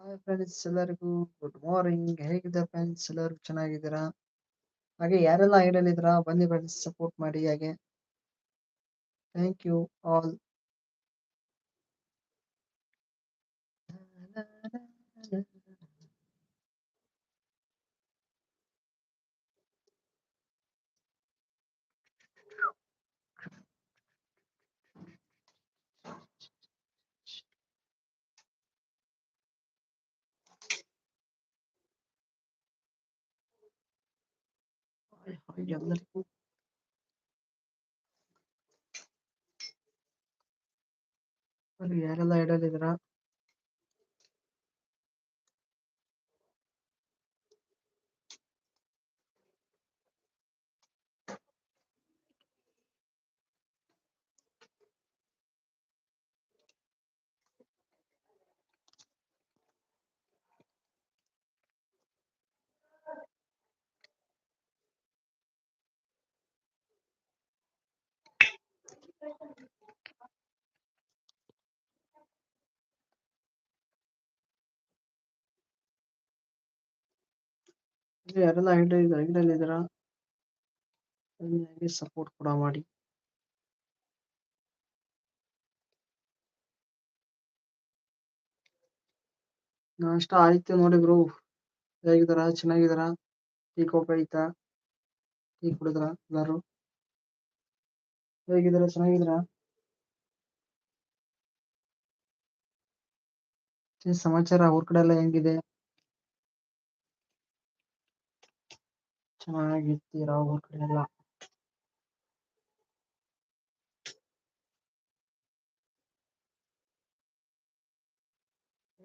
Hi friends ಎಲ್ಲರಿಗೂ good morning ಹೇಗಿದ್ದೀರಾ friends ಎಲ್ಲರೂ ಚೆನ್ನಾಗಿದ್ದೀರಾ? ಹಾಗೆ ಯಾರೆಲ್ಲ ಐಡಲ್ ಇದ್ದೀರಾ ಬನ್ನಿ ಫ್ರೆಂಡ್ಸ್ ಸಪೋರ್ಟ್ ಮಾಡಿ ಹಾಗೆ. ಥ್ಯಾಂಕ್ ಯು ಆಲ್ ಎಲ್ಲರಿಗೂ ಬನ್ನಿ ಯಾರೆಲ್ಲ ಐಡಲ್ ಯಾರೆಲ್ಲ ಐಡಲ್ ಐಡಲ್ ಇದ್ದೀರಾ? ಸಪೋರ್ಟ್ ಕೂಡ ಮಾಡಿ. ನಾಷ್ಟ ಆಯ್ತು ನೋಡಿ ಬ್ರೋ ಹೇಗಿದಾರ ಚೆನ್ನಾಗಿದಾರ ಟೀ ಕಾಫಿ ಆಯ್ತಾ? ಟೀ ಕುಡಿದ್ರ ಎಲ್ಲರೂ? ಹೇಗಿದ್ದೀರಾ? ಚೆನ್ನಾಗಿದ್ದೀರಾ? ಸಮಾಚಾರ ಅವ್ರ ಕಡೆ ಎಲ್ಲ ಹೆಂಗಿದೆ? ಚೆನ್ನಾಗಿರ್ತೀರಾ ಅವ್ರ ಕಡೆ ಎಲ್ಲ?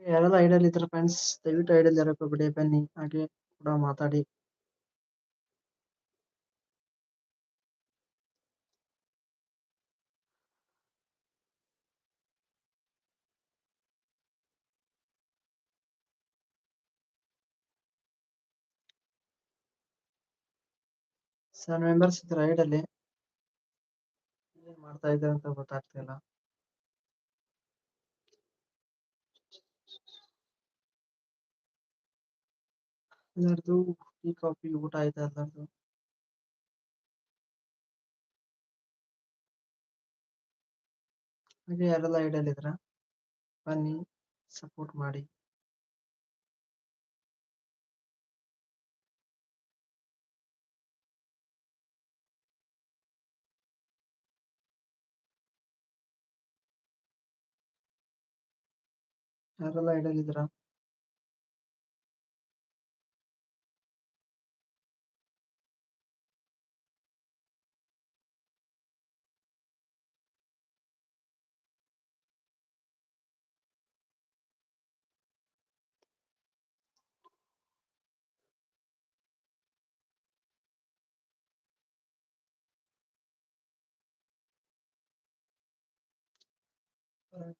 ಯಾರೆಲ್ಲ ಐಡಲ್ ಇದ್ರ ಫ್ರೆಂಡ್ಸ್ ದಯವಿಟ್ಟು ಐಡಲ್ ಯಾರಕ್ಕೆ ಬಿಡಿ ಬನ್ನಿ, ಹಾಗೆ ಕೂಡ ಮಾತಾಡಿ. ಸೆವೆನ್ ಮೆಂಬರ್ಸ್ ಇದ್ರ ಐಡಲ್ಲಿ ಏನ್ ಮಾಡ್ತಾ ಇದ್ದಾರೆ ಅಂತ ಗೊತ್ತಾಗ್ತಿಲ್ಲ ಎಲ್ಲರದು ಟೀ, ಕಾಫಿ, ಊಟ ಆಯ್ತಾ ಎಲ್ಲರದು? ಹಾಗೆ ಯಾರೆಲ್ಲ ಐಡಲ್ ಇದ್ರ? ಬನ್ನಿ ಸಪೋರ್ಟ್ ಮಾಡಿ. ಯಾರೆಲ್ಲ ಐಡಲ್ ಇದ್ರ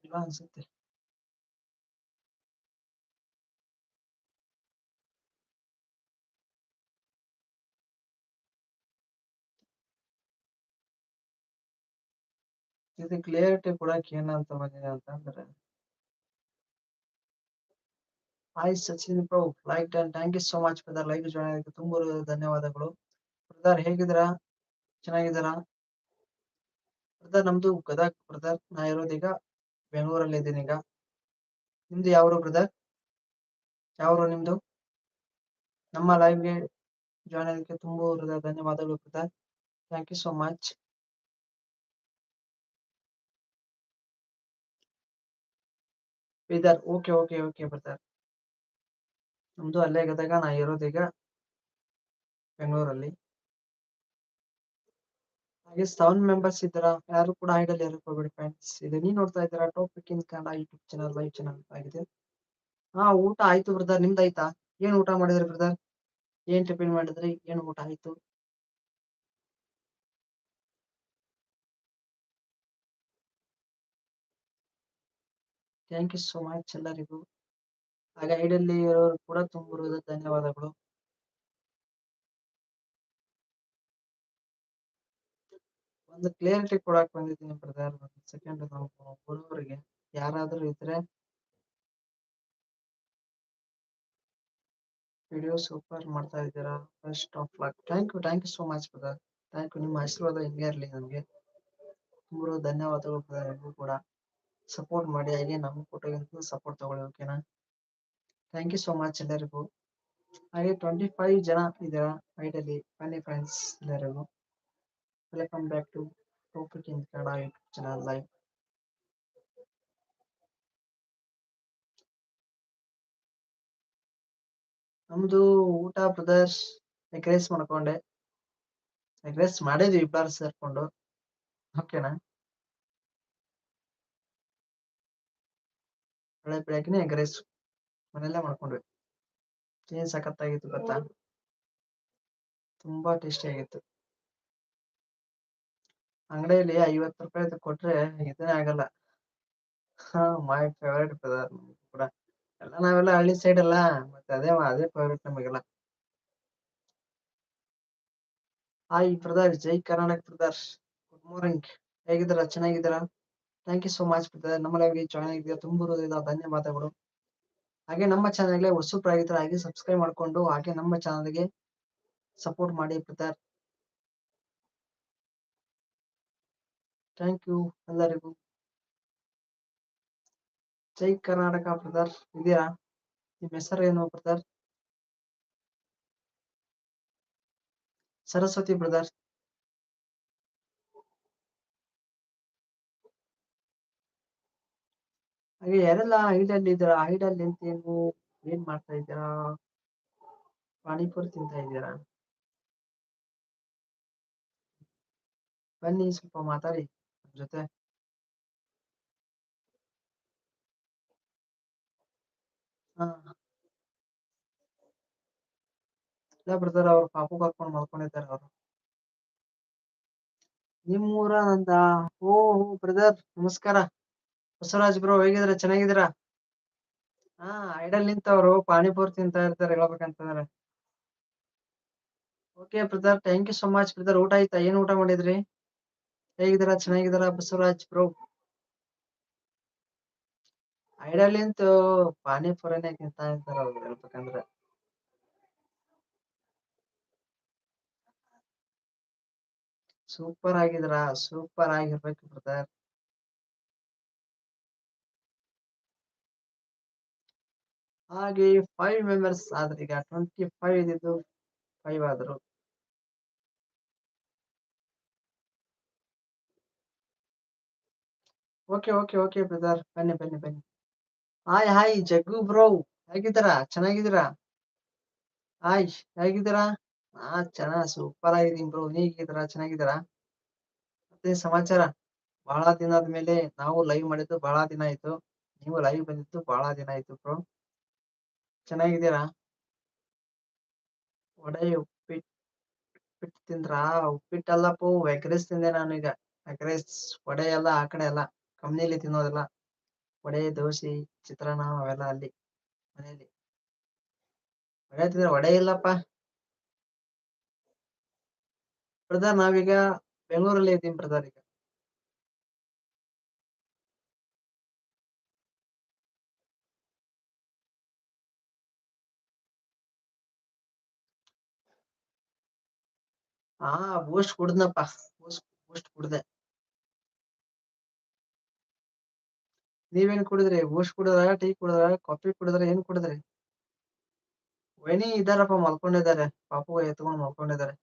ಇಲ್ಲ ಅನ್ಸುತ್ತೆ ಇದು ಕ್ಲಿಯರಿಟಿ ಕೊಡಕ್ಕೆ ಏನಂತ ಬಂದಿದೆ ಅಂತಂದ್ರೆ hi Sachin Prabhu like and thank you so much brother like join ಆಗೋದಕ್ಕೆ ತುಂಬ ಧನ್ಯವಾದಗಳು. ಬ್ರದರ್ ಹೇಗಿದ್ದೀರಾ? ಚೆನ್ನಾಗಿದ್ದೀರಾ? ಬ್ರದರ್ ನಮ್ದು ಗದಗ್ ಬ್ರದರ್ ನಾ ಇರೋದೀಗ ಬೆಂಗಳೂರಲ್ಲಿ ಇದ್ದೀನಿ ಈಗ. ನಿಮ್ದು ಯಾವ್ರು ಬ್ರದರ್ ಯಾವರು ನಿಮ್ದು? ನಮ್ಮ ಲೈವ್ಗೆ ಜಾಯ್ನ್ ಆಗಿದ್ದಕ್ಕೆ ತುಂಬಾ ಧನ್ಯವಾದಗಳು brother thank you so much Bidar okay okay okay brother ನಮ್ದು ಅಲ್ಲೇ ಗದಗ ನಾ ಇರೋದೀಗ ಬೆಂಗಳೂರಲ್ಲಿ. ಹಾಗೆ ಸೆವೆನ್ ಮೆಂಬರ್ಸ್ ಇದ್ದೀರಾ? ಯಾರು ಕೂಡ ಐಡಲ್ ಯಾರು ಹೋಗ್ಬೇಡಿ ಫ್ರೆಂಡ್ಸ್ ಇದು ನೀವು ನೋಡ್ತಾ ಇದ್ದೀರಾ? Topic in Kannada YouTube channel live channel ಆಗಿದೆ. ಹಾ, ಊಟ ಆಯ್ತು ಬ್ರದರ್. ನಿಮ್ದು ಆಯ್ತಾ ಏನ್ ಊಟ ಮಾಡಿದ್ರಿ ಬ್ರದರ್? ಏನ್ ಟಿಫಿನ್ ಮಾಡಿದ್ರಿ? ಏನ್ ಊಟ ಆಯ್ತು? ಥ್ಯಾಂಕ್ ಯು ಸೋ ಮಚ್ ಎಲ್ಲರಿಗೂ. ಹಾಗೆ ಗೈಡಲ್ಲಿ ಇರೋರು ಕೂಡ ತುಂಬ ಧನ್ಯವಾದಗಳು. ಒಂದು ಕ್ಲಿಯರಿಟಿ ಕೊಡಕ್ ಬಂದಿದ್ದೀನಿ ಬ್ರದರ್ ಸೆಕೆಂಡ್ ನಾವು ಬರೋವರಿಗೆ. ಯಾರಾದರೂ ಇದ್ರೆ ವಿಡಿಯೋ ಸೂಪರ್ ಮಾಡ್ತಾ ಇದ್ದೀರಾ? First of luck thank you thank you so much brother thank you ನಿಮ್ಮ ಆಶೀರ್ವಾದ ಹಿಂಗೆ ಇರಲಿ ನಮಗೆ. ತುಂಬ ಧನ್ಯವಾದಗಳು ಬ್ರದರ್ ಎಲ್ಲರೂ ಕೂಡ. ಸಪೋರ್ಟ್ ಮಾಡಿ ಹಾಗೆ ನಮ್ಮ ಫೋಟೋಗಿಂತ ಸಪೋರ್ಟ್ ತಗೊಳ್ಳಿ ಓಕೆನಾ ಥ್ಯಾಂಕ್ ಯು ಸೋ ಮಚ್ ಎಲ್ಲರಿಗೂ. ಹಾಗೆ ಟ್ವೆಂಟಿ ಫೈವ್ ಜನ ಇದ್ದೀರಾ ಐಡಲ್ಲಿ ಬನ್ನಿ ಫ್ರೆಂಡ್ಸ್ ಎಲ್ಲರಿಗೂ. Welcome back to topic in Kannada YouTube channel live ನಮ್ದು ಊಟ ಬ್ರದರ್ಸ್ ಎಗ್ ಮಾಡ್ಕೊಂಡೆ. ಎಗ್ ರೈಸ್ ಮಾಡಿದ್ವಿ ಇಬ್ಬರು ಸೇರ್ಕೊಂಡು. ಓಕೆನಾ ಬೆಳೆ ಬೆಳಗ್ಗೆನೆ ಎಗ್ ರೈಸ್ ಮನೆಯಲ್ಲೇ ಮಾಡ್ಕೊಂಡ್ವಿ. ಏನ್ ಸಖತ್ತಾಗಿತ್ತು ಗೊತ್ತಾ? ತುಂಬಾ ಟೇಸ್ಟಿ ಆಗಿತ್ತು. ಅಂಗಡಿಯಲ್ಲಿ ಐವತ್ತು ರೂಪಾಯಿ ಕೊಟ್ರೆ ಇದನ್ನೇ ಆಗಲ್ಲ. ಹಾ ಮೈ ಫೇವರೇಟ್ ಬ್ರದರ್ ಕೂಡ. ಎಲ್ಲ ನಾವೆಲ್ಲ ಹಳ್ಳಿ ಸೈಡ್ ಅಲ್ಲ, ಮತ್ತೆ ಅದೇ ಅದೇ ಫೇವರೇಟ್ ನಮಗೆಲ್ಲ. Hi brother Jai Karnataka brother good morning ಹೇಗಿದ್ದೀರಾ? ಚೆನ್ನಾಗಿದ್ದೀರಾ? ಥ್ಯಾಂಕ್ ಯು ಸೋ ಮಚ್ ನಮ್ಮ ಲೈವ್ಗೆ ಜಾಯ್ನ್ ಆಗಿದ್ದೀರಾ? ತುಂಬ ಧನ್ಯವಾದಗಳು. ಹಾಗೆ ನಮ್ಮ ಚಾನಲ್ಗೆ ಹೊಸಬ್ರಾಗಿದ್ರೆ ಹಾಗೆ ಸಬ್ಸ್ಕ್ರೈಬ್ ಮಾಡ್ಕೊಂಡು ಹಾಗೆ ನಮ್ಮ ಚಾನಲ್ಗೆ ಸಪೋರ್ಟ್ ಮಾಡಿ ಬ್ರದರ್ ಥ್ಯಾಂಕ್ ಯು ಎಲ್ಲರಿಗೂ. ಜೈ ಕರ್ನಾಟಕ ಬ್ರದರ್ ಇದೆಯಾ ನಿಮ್ಮ ಹೆಸರು ಏನು ಬ್ರದರ್ ಸರಸ್ವತಿ ಬ್ರದರ್ ಹಾಗೆ ಯಾರೆಲ್ಲ ಐಡಲ್ ಇದ್ದೀರಾ? ಐಡಲ್ ಅಂತೇನು ಏನ್ ಮಾಡ್ತಾ ಇದ್ದೀರಾ? ಪಾನಿಪುರಿ ತಿಂತಾ ಇದ್ದೀರಾ? ಬನ್ನಿ ಸ್ವಲ್ಪ ಮಾತಾಡಿ ಜೊತೆ. ಹಾ. ಇಲ್ಲ ಬ್ರದರ್ ಅವ್ರು ಪಾಪು ಕರ್ಕೊಂಡು ಮಲ್ಕೊಂಡಿದ್ದಾರೆ ಅವರು. ನಿಮ್ಮೂರ ನಂದ? ಓ ಬ್ರದರ್ ನಮಸ್ಕಾರ. ಬಸವರಾಜ್ ಬ್ರೋ ಹೇಗಿದ್ರ ಚೆನ್ನಾಗಿದ್ದೀರಾ? ಹಾ ಐಡಲ್ ನಿಂತವ್ರು, ಪಾನಿಪುರಿ ತಿಂತಾ ಇರ್ತಾರೆ ಹೇಳ್ಬೇಕಂತಂದ್ರೆ. Okay brother thank you so much brother ಊಟ ಆಯ್ತಾ? ಏನ್ ಊಟ ಮಾಡಿದ್ರಿ? ಹೇಗಿದ್ದೀರಾ? ಚೆನ್ನಾಗಿದ್ದೀರಾ, ಬಸವರಾಜ್ ಬ್ರೋ ಐಡಲ್ ನಿಂತು ಪಾನಿಪುರಿನೇ ತಿಂತಾ ಇರ್ತಾರ ಅವ್ರು ಹೇಳ್ಬೇಕಂದ್ರೆ. ಸೂಪರ್ ಆಗಿದ್ರಾ ಸೂಪರ್ ಆಗಿರ್ಬೇಕು ಬ್ರದರ್ ಹಾಗೆ ಫೈವ್ ಮೆಂಬರ್ಸ್ ಆದ್ರೆ ಈಗ ಟ್ವೆಂಟಿ ಫೈವ್ ಇದ್ದಿದ್ದು ಫೈವ್ ಆದ್ರು. ಓಕೆ ಓಕೆ ಓಕೆ ಬ್ರದರ್ ಬನ್ನಿ ಬನ್ನಿ ಬನ್ನಿ. ಹಾಯ್ ಹಾಯ್ ಜಗ್ಗು ಬ್ರೋ ಹೇಗಿದ್ದೀರಾ? ಚೆನ್ನಾಗಿದ್ದೀರಾ? ಹಾಯ್ ಹೇಗಿದ್ದೀರಾ? ಹಾ ಚೆನ್ನಾಗ್ ಸೂಪರ್ ಆಗಿದ್ದೀನಿ ಬ್ರೋ ನೀಗಿದ್ರ ಚೆನ್ನಾಗಿದ್ದೀರಾ? ಮತ್ತೆ ಸಮಾಚಾರ? ಬಹಳ ದಿನದ ಮೇಲೆ ನಾವು ಲೈವ್ ಮಾಡಿದ್ದು ಬಹಳ ದಿನ ಆಯ್ತು. ನೀವು ಲೈವ್ ಬಂದಿದ್ದು ಬಹಳ ದಿನ ಆಯ್ತು ಬ್ರೋ ಚೆನ್ನಾಗಿದ್ದೀರಾ? ವಡೆ ಉಪ್ಪಿಟ್ಟು ಉಪ್ಪಿಟ್ಟು ತಿಂದ್ರಾ? ಉಪ್ಪಿಟ್ಟಲ್ಲಪ್ಪೋ, ಎಗ್ ರೈಸ್ ತಿಂದೆ ನಾನು ಈಗ. ಎಗ್ ರೈಸ್, ವಡೆ ಎಲ್ಲ ಆ ಕಡೆ ಎಲ್ಲ. ಕಂಪ್ನಿಲಿ ತಿನ್ನೋದಿಲ್ಲ. ವಡೆ, ದೋಸೆ, ಚಿತ್ರಾನ್ನ ಅವೆಲ್ಲ ಅಲ್ಲಿ, ಮನೆಯಲ್ಲಿ. ವಡೆ ತಿಂದ್ರೆ ವಡೆ ಇಲ್ಲಪ್ಪ. ಬ್ರದರ್, ನಾವೀಗ ಬೆಂಗಳೂರಲ್ಲಿ ಇದ್ದೀನಿ ಬ್ರದರ್ ಈಗ. ಹಾ ಬೂಸ್ಟ್ ಕುಡ್ದನಪ್ಪ. ಬೂಸ್ಟ್ ಬೂಸ್ಟ್ ಕುಡ್ದೆ. ನೀವೇನ್ ಕುಡಿದ್ರಿ? ಬೂಸ್ಟ್ ಕುಡಿದ್ರ, ಟೀ ಕುಡಿದ್ರ, ಕಾಫಿ ಕುಡಿದ್ರ, ಏನ್ ಕುಡಿದ್ರಿ? ವೈನಿ ಇದಾರಪ್ಪ ಮಲ್ಕೊಂಡಿದ್ದಾರೆ. ಪಾಪು ಎತ್ಕೊಂಡು ಮಲ್ಕೊಂಡಿದ್ದಾರೆ.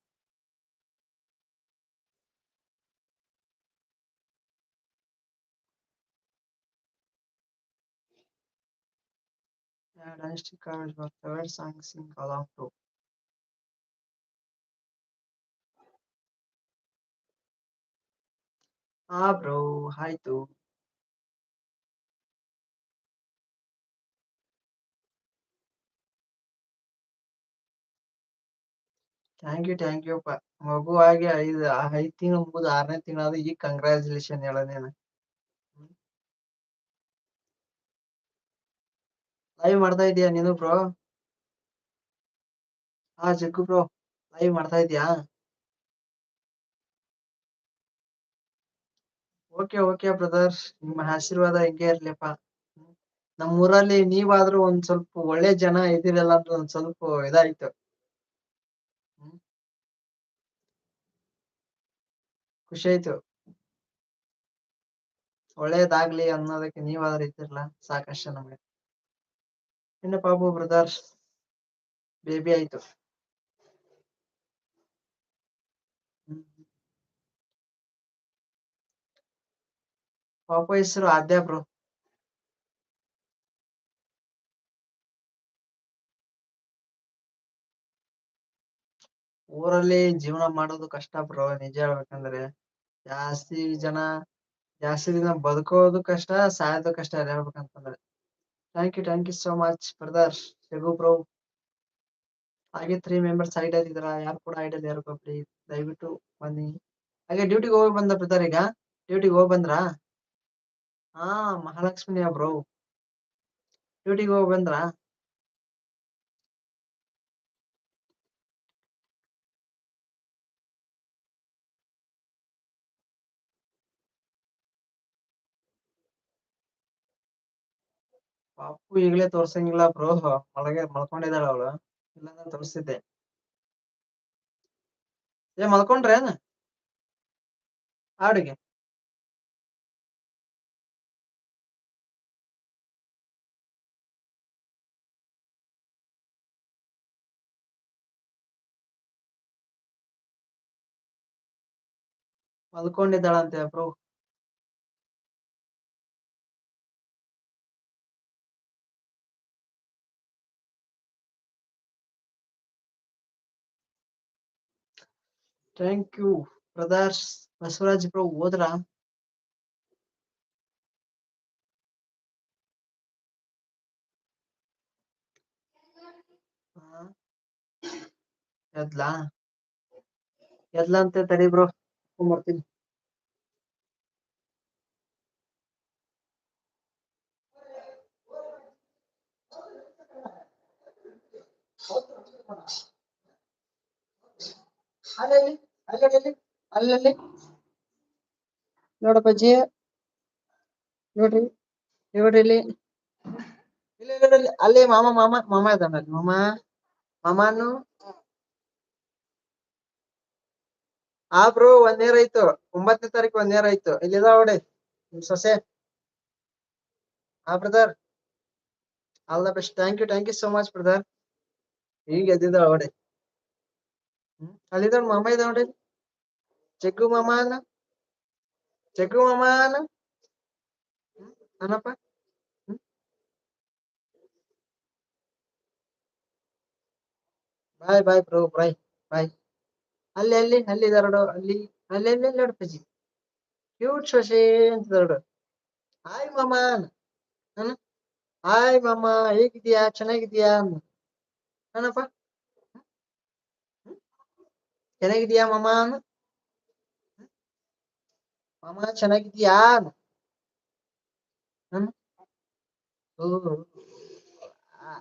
Song sing along to. ಹಾ ಬ್ರೋ ಆಯ್ತು ಥ್ಯಾಂಕ್ ಯು ಥ್ಯಾಂಕ್ ಯು ಮಗು ಆಗಿ ಐದು ಐದ್ ತಿಂಗಳು ಮುಗಿದು ಆರನೇ ತಿಂಗಳಾದ ಈಗ ಕಂಗ್ರ್ಯಾಚುಲೇಷನ್ ಹೇಳೋದೇನ ಲೈವ್ ಮಾಡ್ತಾ ಇದೀಯಾ ನೀನು ಬ್ರೋ ಹಾ ಜಗ್ಗು ಬ್ರೋ ಲೈವ್ ಮಾಡ್ತಾ ಇದೀಯಾ ಓಕೆ ಓಕೆ ಬ್ರದರ್ಸ್ ನಿಮ್ಮ ಆಶೀರ್ವಾದ ಹೆಂಗೆ ಇರ್ಲಿಪ್ಪ. ನಮ್ಮ ಊರಲ್ಲಿ ನೀವಾದ್ರೂ ಒಂದ್ ಸ್ವಲ್ಪ ಒಳ್ಳೆ ಜನ ಇದಿರಲ್ಲ ಅಂತ ಒಂದ್ ಸ್ವಲ್ಪ ಇದಾಯ್ತು. ಖುಷಿ ಆಯ್ತು. ಒಳ್ಳೇದಾಗ್ಲಿ ಅನ್ನೋದಕ್ಕೆ ನೀವಾದ್ರೂ ಇದ್ದಿರಲ್ಲ, ಸಾಕಷ್ಟು ನಮಗೆ. ಇನ್ನು ಪಾಪು ಬ್ರದರ್ಸ್ ಬೇಬಿ ಆಯ್ತು. ಪಾಪ ಹೆಸರು ಆದ್ಯಾ ಬ್ರೋ ಊರಲ್ಲಿ ಜೀವನ ಮಾಡೋದು ಕಷ್ಟ ಬ್ರೋ, ನಿಜ ಹೇಳ್ಬೇಕಂದ್ರೆ. ಜಾಸ್ತಿ ಜನ, ಜಾಸ್ತಿ ದಿನ ಬದುಕೋದು ಕಷ್ಟ, ಸಾಯೋದು ಕಷ್ಟ ಹೇಳ್ಬೇಕಂತಂದ್ರೆ. Thank you thank you so much brother ಶಗು bro. ಹಾಗೆ ತ್ರೀ ಮೆಂಬರ್ಸ್ ಐಡ್ ಇದಾರ ಯಾರು ಕೂಡ ಐಡಲ್ ಯಾರು ಪ್ಲೀಸ್ ದಯವಿಟ್ಟು ಬನ್ನಿ. ಹಾಗೆ ಡ್ಯೂಟಿಗೆ ಹೋಗಿ ಬಂದ ಬ್ರದರ್ ಈಗ? ಡ್ಯೂಟಿಗೆ ಹೋಗಿ ಬಂದ್ರಾ? ಹಾ ಮಹಾಲಕ್ಷ್ಮಿಯ ಬ್ರೋ ಡ್ಯೂಟಿಗೆ ಹೋಗಿ ಬಂದ್ರ? ಪಾಪು ಈಗಲೇ ತೋರ್ಸಂಗಿಲ್ಲ ಬ್ರೋ ಒಳಗೆ ಮಲ್ಕೊಂಡಿದ್ದಾಳ ಅವಳು. ಇಲ್ಲಾಂದ್ರೆ ತೋರಿಸ್ತಿದ್ದೆ ಏ, ಮಲ್ಕೊಂಡ್ರೇನ? ಹಾಡಿಗೆ. ಮಲ್ಕೊಂಡಿದ್ದಾಳಂತೆ bro. Thank you brothers Basavaraj bro ಹೋದ್ರಾ ಎದ್ಲಾ? ಎದ್ಲಾ ಅಂತ ತಡಿ ಬ್ರೋ. ಬರ್ತೀನಿ ಅಲ್ಲಲ್ಲಿ ಅಲ್ಲಲ್ಲಿ ಅಲ್ಲಲ್ಲಿ ನೋಡಪ್ಪಾಜಿ ನೋಡ್ರಿ ನೋಡ್ರಿ ಇಲ್ಲಿ ಇಲ್ಲ ಇಲ್ಲಿ ಅಲ್ಲಿ ಮಾಮ ಮಾಮ ಮಾಮ ಇದ್ದಾನಲ್ಲಿ ಮಾಮ ಮಾಮಾನು ಆ ಬ್ರೋ ಒಂದ್ ಇಯರ್ ಆಯ್ತು. ಒಂಬತ್ತನೇ ತಾರೀಕು ಒಂದ್ ಇಯರ್ ಆಯ್ತು. ಇಲ್ಲಿದ ನೋಡಿ ನಿಮ್ ಸೊಸೆ? ಹಾ brother? All the best. Thank you thank you so much brother. ಈಗ ಎದ್ದಿದ್ದಾಳ ನೋಡಿ ಹ್ಮ್ ಅಲ್ಲಿದ್ದಾಳ ಮಾಮ ಇದ್ದಾವ ನೋಡಿ ಜಗ್ಗು ಮಾಮನ ಜಗ್ಗು ಮಾಮನ ಹ್ಮ್ ಏನಪ್ಪ ಹ್ಮ್. ಬಾಯ್ ಬಾಯ್ ಬ್ರೋ, ಬಾಯ್ ಬಾಯ್. ಅಲ್ಲಿ ಅಲ್ಲಿ ಅಲ್ಲಿ ಇದಾರ ನೋಡು ಅಲ್ಲಿ ಅಲ್ಲಿ ಅಲ್ಲಿ ಅಲ್ಲಿ ನೋಡು ಪಜ್ಜಿ ಕ್ಯೂಟ್ ಸೊಸೆ ಅಂತ ನೋಡು ಹಾಯ್ ಮಾಮ ಹ್ಮ್ ಹಾಯ್ ಮಾಮ ಹೇಗಿದ್ಯಾ ಚೆನ್ನಾಗಿದ್ಯಾ ಏನಪ್ಪ ಚೆನ್ನಾಗಿದ್ಯಾ ಮಾಮ ಮಾಮ ಚೆನ್ನಾಗಿದ್ಯಾ ಹ್ಮ್ ಓ ಆ,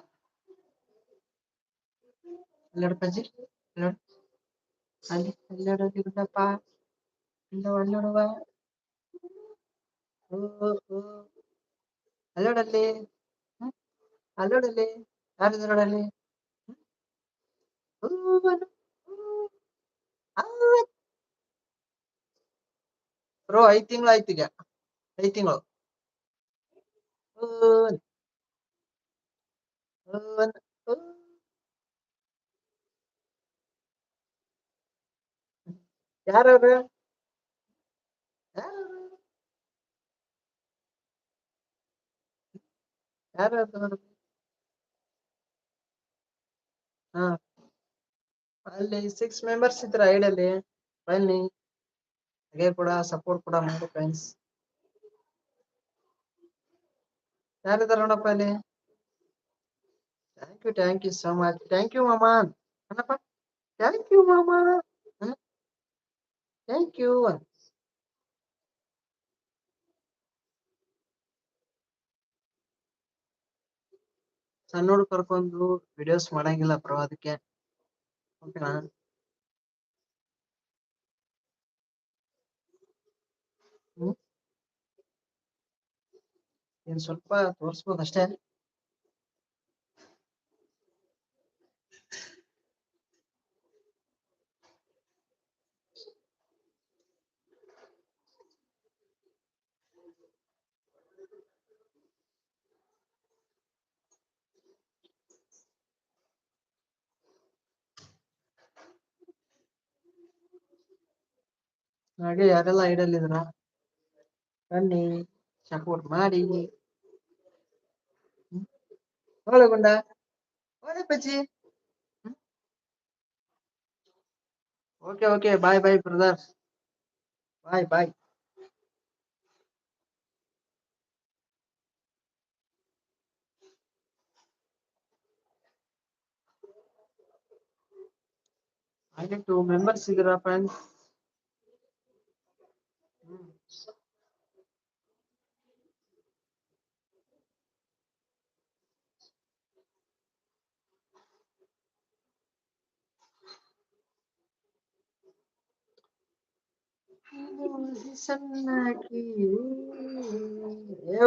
ಅಲ್ಲಿ ನೋಡು ಪಜ್ಜಿ ಅಲ್ಲಿ ನೋಡು ಅಲ್ಲಿ ಅಲ್ಲಿ ನೋಡು ಅಲ್ಲಿ ಗುಡ್ಡಪ್ಪ ಅಲ್ಲಿ ನೋಡು ಅಲ್ಲಿ ನೋಡುವ ಓ ಓ ಅಲ್ಲಿ ನೋಡು ಅಲ್ಲಿ ಹ್ಮ್ ಅಲ್ಲಿ ನೋಡು ಅಲ್ಲಿ ಯಾರಿದ್ದಾರೆ ನೋಡು ಅಲ್ಲಿ ಹ್ಮ್ ಊ ಅನ್ನು. ಹ್ಮ್. ಆ, ಬ್ರೋ ಐದ್ ತಿಂಗಳು ಆಯ್ತು ಈಗ ಐದ್ ತಿಂಗಳು ಯಾರವ್ರು ಯಾರವ್ರು ಯಾರವ್ರು ಹಾ ಅಲ್ಲಿ ಸಿಕ್ಸ್ ಮೆಂಬರ್ಸ್ ಇದ್ರ ಐಡಲ್ಲಿ ಬನ್ನಿ ಹಾಗೆ ಕೂಡ ಸಪೋರ್ಟ್ ಕೂಡ ಮಾಡಿ ಫ್ರೆಂಡ್ಸ್ ಯಾರಿದಾರ ನೋಡಪ್ಪ ಅಲ್ಲಿ thank you thank you so much thank you ಮಾಮ ಏನಪ್ಪ ಥ್ಯಾಂಕ್ ಯು ಮಾಮ ಥ್ಯಾಂಕ್ ಯು ಸಣ್ಣೋಡು ಕರ್ಕೊಂಡು ವಿಡಿಯೋಸ್ ಮಾಡಂಗಿಲ್ಲ ಬ್ರೋ ಅದಕ್ಕೆ. ಇನ್ ಸ್ವಲ್ಪ ತೋರಿಸ್ಬೋದು ಅಷ್ಟೇ ಹಾಗೆ ಯಾರೆಲ್ಲ ಐಡಲ್ ಇದ್ರ ಬನ್ನಿ ಸಪೋರ್ಟ್ ಮಾಡಿ. ಹೋಗ್ಲಿ ಗುಂಡ? ಹೋಗ್ಲಿ ಪಚ್ಚಿ okay okay. Bye bye brother bye bye. ಹಾಗೆ ಟೂ ಮೆಂಬರ್ಸ್ ಇದ್ದೀರಾ ಫ್ರೆಂಡ್ಸ್ ಸಣ್ಣಕಿ ಏ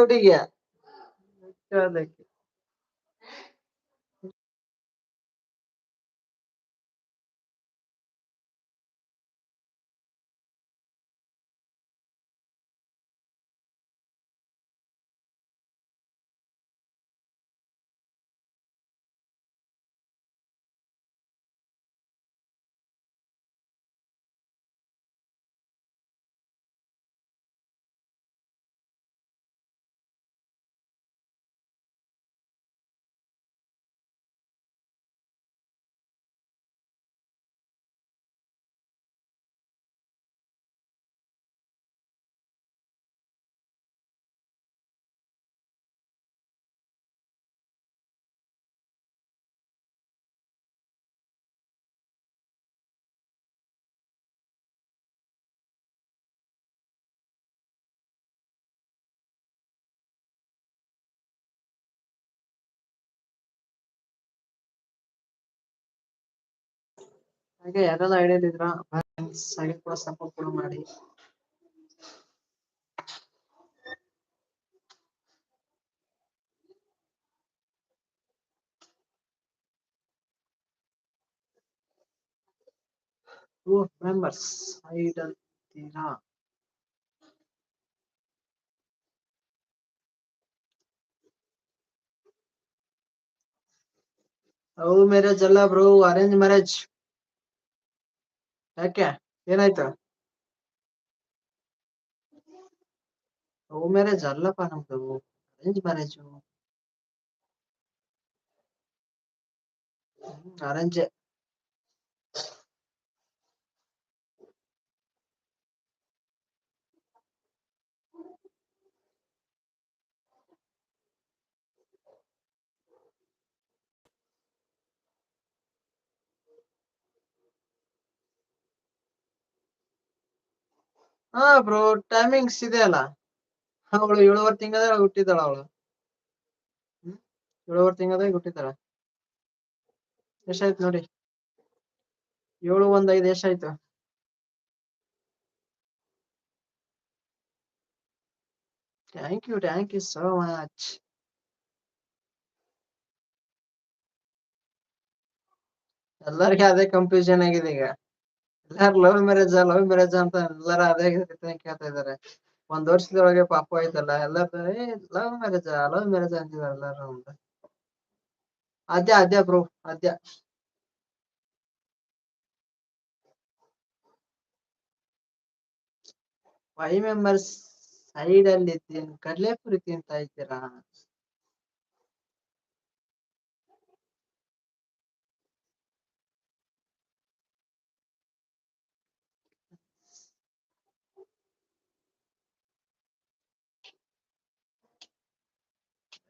ಹಾಗೆ ಯಾರೆಲ್ಲ ಐಡಿಯಲ್ ಇದ್ರ ಫ್ರೆಂಡ್ಸ್ ಹಾಗೆ ಕೂಡ ಸಪೋರ್ಟ್ ಕೂಡ ಮಾಡಿ. ಟೂ ಮೆಂಬರ್ಸ್ ಐಡಲ್ ಇದ್ದೀರಾ ಲವ್ ಮ್ಯಾರೇಜ್ ಅಲ್ಲ ಬ್ರೋ ಅರೇಂಜ್ ಮ್ಯಾರೇಜ್ ಯಾಕೆ? ಏನಾಯ್ತು? ಲವ್ ಮ್ಯಾರೇಜ್ ಅಲ್ಲಪ್ಪ ನಮ್ದು. ಅರೇಂಜ್ ಮ್ಯಾರೇಜ್ ಅರೇಂಜ್ ಹಾ ಬ್ರೋ ಟೈಮಿಂಗ್ಸ್ ಇದೆ ಅಲ್ಲ ಅವಳು ಏಳುವರೆ ತಿಂಗಳ ಹುಟ್ಟಿದಾಳ ಅವಳು. ಏಳುವರೆ ತಿಂಗಳದಾಗ ಹುಟ್ಟಿದಾಳ ಎಷ್ಟಾಯ್ತು ನೋಡಿ. ಏಳು ಒಂದ್ ಐದು ಎಷ್ಟಾಯ್ತು thank you thank you so much ಎಲ್ಲರಿಗೆ ಅದೇ ಕನ್ಫ್ಯೂಷನ್ ಆಗಿದೆ ಈಗ. ಎಲ್ಲಾರು ಲವ್ ಮ್ಯಾರೇಜ್ ಲವ್ ಮ್ಯಾರೇಜ್ ಅಂತ ಎಲ್ಲಾರ ಅದೇ ಕೇಳ್ತಾ ಇದಾರೆ ಒಂದ್ ವರ್ಷದೊಳಗೆ ಪಾಪ ಆಯ್ತಲ್ಲ, ಎಲ್ಲಾರು ಏ ಲವ್ ಮ್ಯಾರೇಜ್ ಲವ್ ಮ್ಯಾರೇಜ್ ಅಂತಿದಾರೆ ಎಲ್ಲಾರು ಅಂತ. ಅದ್ಯ ಅದ್ಯ ಬ್ರೋ ಅದ್ಯ ಫೈವ್ ಮೆಂಬರ್ಸ್ ಸೈಡ್ ಅಲ್ಲಿ ಇದ್ದೀನಿ ಕಡ್ಲೆಪುರಿ ತಿಂತಾ ಇದ್ದೀರಾ?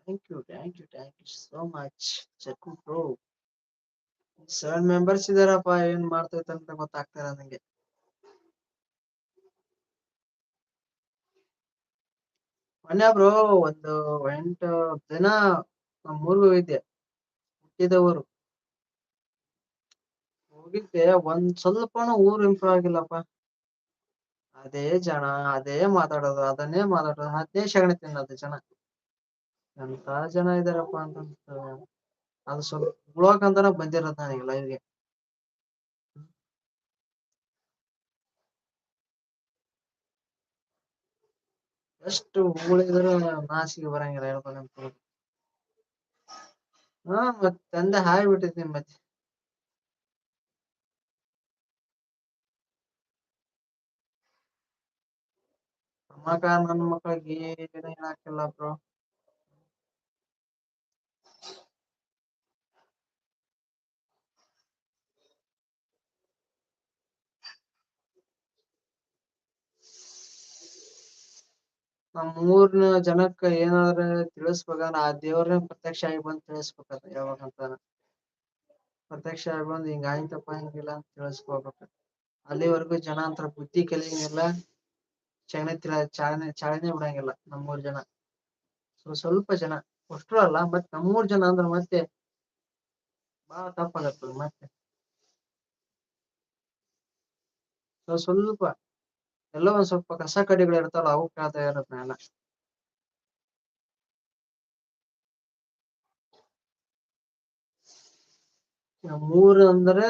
Thank you thank you thank you so much ಚಕ್ಕು bro seven members ಇದಾರಪ್ಪ ಏನ್ ಮಾಡ್ತೈತೆ ಅಂತ ಗೊತ್ತಾಗ್ತಾ ಇಲ್ಲ ನಂಗೆ. ಮೊನ್ನೆ ಬ್ರೋ, ಒಂದು ಎಂಟು ದಿನ ನಮ್ಮ ಹೋಗಿದ್ದೆ. ಹುಟ್ಟಿದ ಹುಟ್ಟಿದವರು. ಹೋಗಿದ್ದೆ, ಒಂದ್ ಸ್ವಲ್ಪನೂ ಊರು ಇಂಪ್ರೂವ್ ಆಗಿಲ್ಲಪ್ಪ. ಅದೇ ಜನ, ಅದೇ ಮಾತಾಡೋದು, ಅದನ್ನೇ ಮಾತಾಡೋದು ಅದೇ ಸಗಣಿ ತಿನ್ನೋದು ಜನ. ಎಂತ ಜನ ಇದಾರಪ್ಪಾ ಅಂತಂತ ಅದು ಸ್ವಲ್ಪ ಉಳ್ವಾಕಂತಾನ ಬಂದಿರೋದ್ ನನಗೆ ಲೈವ್ಗೆ ಎಷ್ಟು ಉಳಿದ್ರು ನಾಸಿಗೆ ಬರಂಗಿಲ್ಲ ಹೇಳ್ಬೇಕಂತ ಹಾ, ಮತ್ ತಂದೆ ಹಾಯಿ ಬಿಟ್ಟಿದ್ದೀನಿ ಮತ್ತೆ. ಮಗ ನನ್ನ ಮಕ್ಕಳಿಗೆ ಏನ್ ಹಾಕಿಲ್ಲ ಬ್ರೋ ನಮ್ ಜನಕ್ಕ ಏನಾದ್ರ ತಿಳಿಸ್ಬೇಕಂದ್ರ ಆ ದೇವ್ರನ್ನ ಪ್ರತ್ಯಕ್ಷ ಆಗಿ ಬಂದ್ ಯಾವಾಗ ಹೇಳ್ಬೇಕಂತಾನ ಪ್ರತ್ಯಕ್ಷ ಆಗಿ ಬಂದ್ ಹಿಂಗ ಆಯ್ತಪ್ಪ, ಹಿಂಗಿಲ್ಲ ಅಂತ ತಿಳಿಸ್ಕೋಬೇಕ. ಅಲ್ಲಿವರೆಗೂ ಜನ ಅಂತರ ಬುದ್ಧಿ ಕಲಿಯಂಗಿಲ್ಲ ಚಾಣಕ್ಯರ ಚಾಲನೆ ಚಾಲನೆ ಬಿಡಂಗಿಲ್ಲ ನಮ್ಮೂರ್ ಜನ. ಸ್ವ ಸ್ವಲ್ಪ ಜನ, ಅಷ್ಟು ಅಲ್ಲ ಮತ್ ನಮ್ಮೂರ್ ಜನ ಅಂದ್ರ ಮತ್ತೆ ಬಾಳ ತಪ್ಪಾಗತ್ತದ ಮತ್ತೆ. ಸ್ವ ಸ್ವಲ್ಪ ಎಲ್ಲೋ ಒಂದ್ ಸ್ವಲ್ಪ ಕಸ ಕಡಿಗಳು ಇರ್ತಾವಲ್ಲ, ಅವು ಕೇಳ್ತಾ ಇರೋದ್ ನಾನ ಮೂರ್ ಅಂದ್ರೆ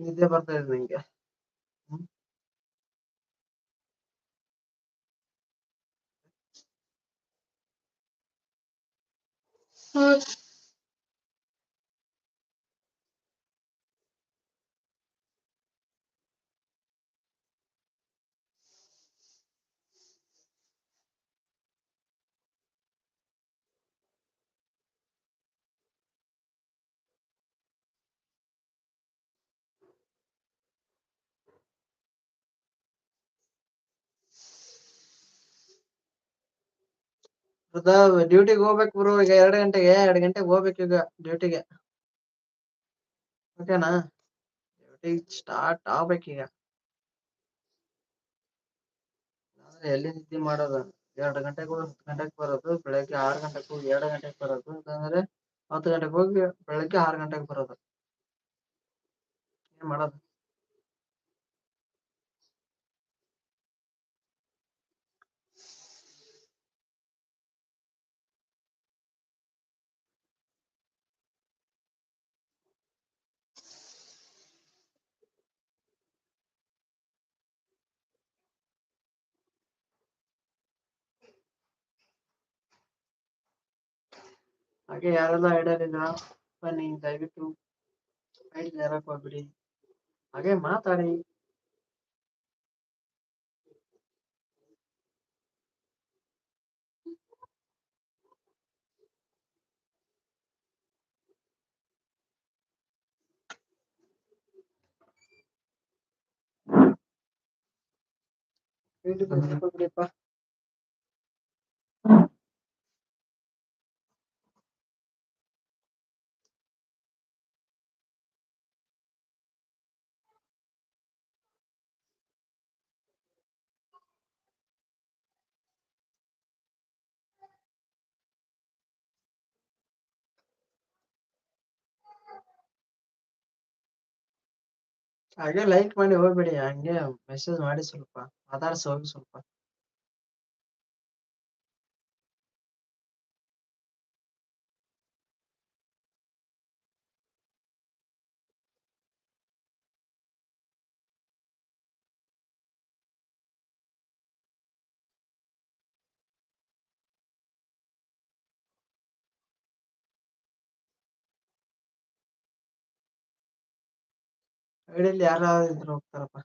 ನಿದ್ದೆ ಬರ್ತಾ ಇದೆ ನಂಗೆ. ಹ್ಮ್. ಡ್ಯೂಟಿಗ್ ಹೋಗ್ಬೇಕು ಬ್ರೋ ಈಗ ಎರಡು ಗಂಟೆಗೆ ಎರಡು ಗಂಟೆಗೆ ಹೋಗ್ಬೇಕು ಈಗ ಡ್ಯೂಟಿಗೆ ಓಕೆನಾ ಡ್ಯೂಟಿ ಸ್ಟಾರ್ಟ್ ಆಗ್ಬೇಕ್ ಈಗ. ಎಲ್ಲಿ ನಿದ್ದಿ ಮಾಡೋದು? ಎರಡು ಗಂಟೆಗೆ ಹೋಗಿ ಹತ್ತು ಗಂಟೆಗೆ ಬರೋದು, ಬೆಳಗ್ಗೆ ಆರು ಗಂಟೆಗೆ ಹೋಗಿ ಎರಡು ಗಂಟೆಗೆ ಬರೋದು ಅಂತಂದ್ರೆ ಹತ್ತು ಗಂಟೆಗೆ ಹೋಗಿ ಬೆಳಗ್ಗೆ ಆರು ಗಂಟೆಗೆ ಬರೋದು. ಏನ್ ಮಾಡೋದು? ಹಾಗೆ ಯಾರೆಲ್ಲ ಐಡಲ್ ಬನ್ನಿ ದಯವಿಟ್ಟು ಐಡಲ್ ಯಾರಕ್ ಹೋಗ್ಬಿಡಿ. ಹಾಗೆ ಮಾತಾಡಿ. ಬಿಡಿಪ್ಪ ಹಾಗೆ ಲೈಕ್ ಮಾಡಿ ಹೋಗ್ಬೇಡಿ ಹಂಗೆ ಮೆಸೇಜ್ ಮಾಡಿ ಸ್ವಲ್ಪ ಮಾತಾಡ್ಸಿ ಹೋಗಿ ಸ್ವಲ್ಪ. ಐಡಿಯಲ್ಲಿ ಯಾರು ಇದ್ರು ಹೋಗ್ತಾರಪ್ಪ.